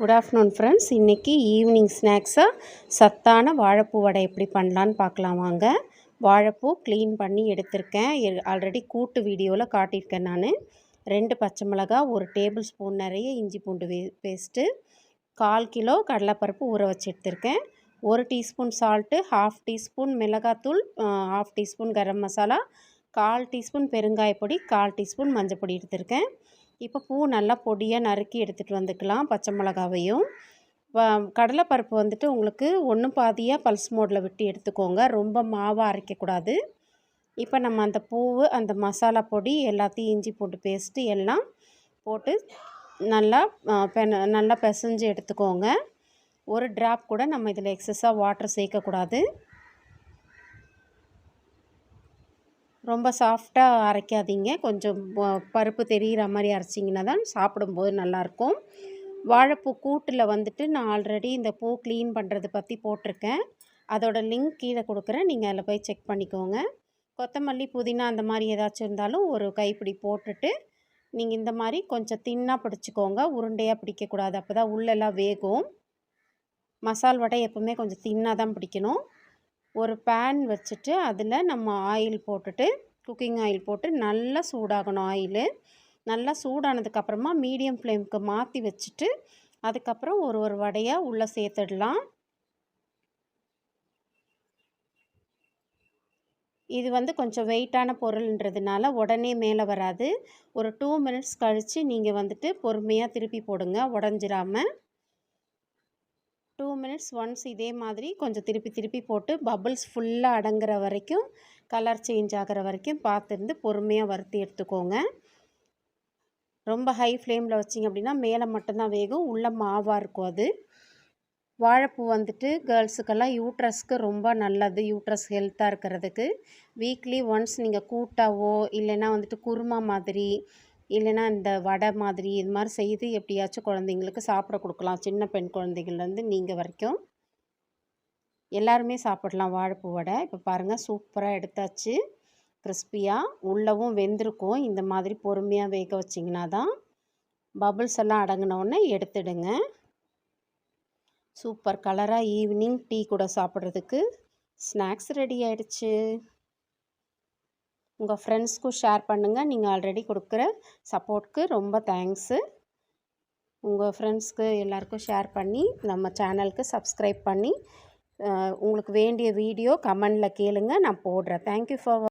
Good afternoon friends இன்றைக்கி evening ஸ்நாக்ஸாக சத்தான வாழைப்பூ வடை எப்படி பண்ணலான்னு பார்க்கலாம் வாங்க. வாழைப்பூ க்ளீன் பண்ணி எடுத்திருக்கேன். ஆல்ரெடி கூட்டு வீடியோவில் காட்டியிருக்கேன் நான். ரெண்டு பச்சை மிளகா ஒரு டேபிள் ஸ்பூன் நிறைய இஞ்சி பூண்டு வே பேஸ்ட்டு கால் கிலோ கடலைப்பருப்பு ஊற வச்சு எடுத்திருக்கேன். ஒரு டீஸ்பூன் சால்ட்டு ஹாஃப் டீஸ்பூன் மிளகாத்தூள் ஹாஃப் டீஸ்பூன் கரம் மசாலா கால் டீஸ்பூன் பெருங்காயப்பொடி கால் டீஸ்பூன் மஞ்சள் பொடி எடுத்திருக்கேன். இப்போ பூ நல்லா பொடியாக நறுக்கி எடுத்துகிட்டு வந்துக்கலாம் பச்சை மிளகாவையும். கடலைப்பருப்பு வந்துட்டு உங்களுக்கு ஒன்று பாதியாக பல்ஸ் மோடில் விட்டு எடுத்துக்கோங்க. ரொம்ப மாவாக அரைக்கக்கூடாது. இப்போ நம்ம அந்த பூவு அந்த மசாலா பொடி எல்லாத்தையும் இஞ்சி போட்டு பேஸ்ட்டு எல்லாம் போட்டு நல்லா பென நல்லா பிசைஞ்சு எடுத்துக்கோங்க. ஒரு ட்ராப் கூட நம்ம இதில் எக்ஸஸாக வாட்டர் சேர்க்கக்கூடாது. ரொம்ப சாஃப்டாக அரைக்காதீங்க. கொஞ்சம் பருப்பு தெரிகிற மாதிரி அரைச்சிங்கன்னா தான் சாப்பிடும்போது நல்லாயிருக்கும். வாழைப்பூ கூட்டில் வந்துட்டு நான் ஆல்ரெடி இந்த பூ க்ளீன் பண்ணுறது பற்றி போட்டிருக்கேன். அதோட லிங்க் கீழே கொடுக்குறேன். நீங்கள் அதில் போய் செக் பண்ணிக்கோங்க. கொத்தமல்லி புதினா அந்த மாதிரி ஏதாச்சும் இருந்தாலும் ஒரு கைப்பிடி போட்டுட்டு நீங்கள் இந்த மாதிரி கொஞ்சம் தின்னாக பிடிச்சிக்கோங்க. உருண்டையாக பிடிக்கக்கூடாது. அப்போ தான் உள்ளெல்லாம் வேகும். மசால் வடை எப்போவுமே கொஞ்சம் தின்னாக தான் பிடிக்கணும். ஒரு பேன் வச்சுட்டு அதில் நம்ம ஆயில் போட்டுட்டு குக்கிங் ஆயில் போட்டு நல்லா சூடாகணும் ஆயிலு நல்லா சூடானதுக்கப்புறமா மீடியம் ஃப்ளேமுக்கு மாற்றி வச்சுட்டு அதுக்கப்புறம் ஒரு ஒரு வடையாக உள்ளே சேர்த்துடலாம். இது வந்து கொஞ்சம் வெயிட்டான பொருள்ன்றதுனால உடனே மேலே வராது. ஒரு டூ மினிட்ஸ் கழித்து நீங்கள் வந்துட்டு பொறுமையாக திருப்பி போடுங்க உடஞ்சிராமல் டூ மினிட்ஸ் ஒன்ஸ் இதே மாதிரி கொஞ்சம் திருப்பி திருப்பி போட்டு பபுள்ஸ் ஃபுல்லாக அடங்குற வரைக்கும் கலர் சேஞ்ச் ஆகிற வரைக்கும் பார்த்துருந்து பொறுமையாக வறுத்து எடுத்துக்கோங்க. ரொம்ப ஹை ஃப்ளேமில் வச்சிங்க அப்படின்னா மேலே மட்டும்தான் வேகும் உள்ளே மாவாக இருக்கும் அது. வாழைப்பூ வந்துட்டு கேர்ள்ஸுக்கெல்லாம் யூட்ரஸ்க்கு ரொம்ப நல்லது யூட்ரஸ் ஹெல்த்தாக இருக்கிறதுக்கு. வீக்லி ஒன்ஸ் நீங்கள் கூட்டாவோ இல்லைன்னா வந்துட்டு குருமா மாதிரி இல்லைன்னா இந்த வடை மாதிரி இது மாதிரி செய்து எப்படியாச்சும் குழந்தைங்களுக்கு சாப்பிட கொடுக்கலாம். சின்ன பெண் குழந்தைங்கள்லேருந்து நீங்கள் வரைக்கும். எல்லாருமே சாப்பிடலாம் வாழைப்பூ வடை. இப்போ பாருங்கள் சூப்பராக எடுத்தாச்சு. கிறிஸ்பியாக உள்ளவும் வெந்திருக்கும். இந்த மாதிரி பொறுமையாக வேக வச்சிங்கன்னா தான் பபுள்ஸ் எல்லாம் அடங்கினோடனே எடுத்துடுங்க. சூப்பர் கலராக ஈவினிங் டீ கூட சாப்பிட்றதுக்கு ஸ்நாக்ஸ் ரெடி ஆகிடுச்சு உங்கள் ஃப்ரெண்ட்ஸ்க்கும் ஷேர் பண்ணுங்கள் நீங்கள் ஆல்ரெடி கொடுக்குற சப்போர்ட்க்கு ரொம்ப தேங்க்ஸு உங்கள் ஃப்ரெண்ட்ஸ்க்கு எல்லாருக்கும் ஷேர் பண்ணி நம்ம சேனலுக்கு சப்ஸ்கிரைப் பண்ணி உங்களுக்கு வேண்டிய வீடியோ கமெண்டில் கேளுங்க. நான் போடுறேன். Thank you for